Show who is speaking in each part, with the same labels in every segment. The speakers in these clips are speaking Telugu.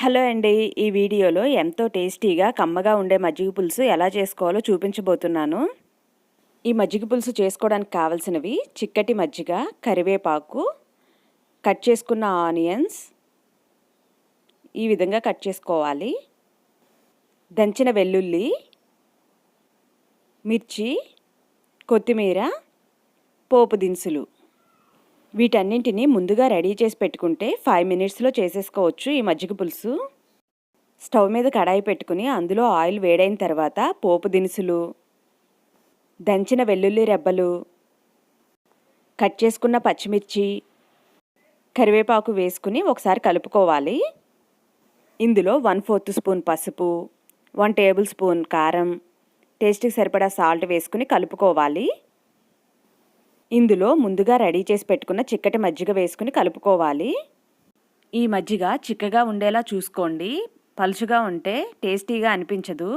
Speaker 1: హలో అండి. ఈ వీడియోలో ఎంతో టేస్టీగా కమ్మగా ఉండే మజ్జిగ పులుసు ఎలా చేసుకోవాలో చూపించబోతున్నాను. ఈ మజ్జిగ పులుసు చేసుకోవడానికి కావలసినవి చిక్కటి మజ్జిగ కరివేపాకు కట్ చేసుకున్న ఆనియన్స్. ఈ విధంగా కట్ చేసుకోవాలి. దంచిన వెల్లుల్లి మిర్చి కొత్తిమీర పోపు దినుసులు. వీటన్నింటినీ ముందుగా రెడీ చేసి పెట్టుకుంటే ఫైవ్ మినిట్స్లో చేసేసుకోవచ్చు ఈ మజ్జిగ పులుసు. స్టవ్ మీద కడాయి పెట్టుకుని అందులో ఆయిల్ వేడైన తర్వాత పోపు దినుసులు దంచిన వెల్లుల్లి రెబ్బలు కట్ చేసుకున్న పచ్చిమిర్చి కరివేపాకు వేసుకుని ఒకసారి కలుపుకోవాలి. ఇందులో వన్ ఫోర్త్ స్పూన్ పసుపు వన్ టేబుల్ స్పూన్ కారం టేస్ట్కి సరిపడా సాల్ట్ వేసుకుని కలుపుకోవాలి. ఇందులో ముందుగా రెడీ చేసి పెట్టుకున్న చిక్కటి మజ్జిగ వేసుకుని కలుపుకోవాలి. ఈ మజ్జిగ చిక్కగా ఉండేలా చూసుకోండి. పలుచుగా ఉంటే టేస్టీగా అనిపించదు.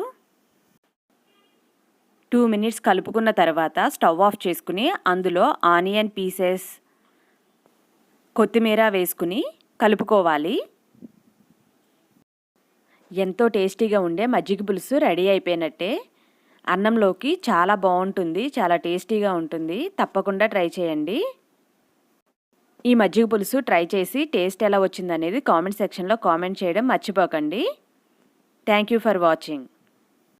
Speaker 1: టూ మినిట్స్ కలుపుకున్న తర్వాత స్టవ్ ఆఫ్ చేసుకుని అందులో ఆనియన్ పీసెస్ కొత్తిమీర వేసుకుని కలుపుకోవాలి. ఎంతో టేస్టీగా ఉండే మజ్జిగ పులుసు రెడీ అయిపోయినట్టే. అన్నంలోకి చాలా బాగుంటుంది చాలా టేస్టీగా ఉంటుంది. తప్పకుండా ట్రై చేయండి. ఈ మజ్జిగ పులుసు ట్రై చేసి టేస్ట్ ఎలా వచ్చిందనేది కామెంట్ సెక్షన్లో కామెంట్ చేయడం మర్చిపోకండి. Thank you for watching.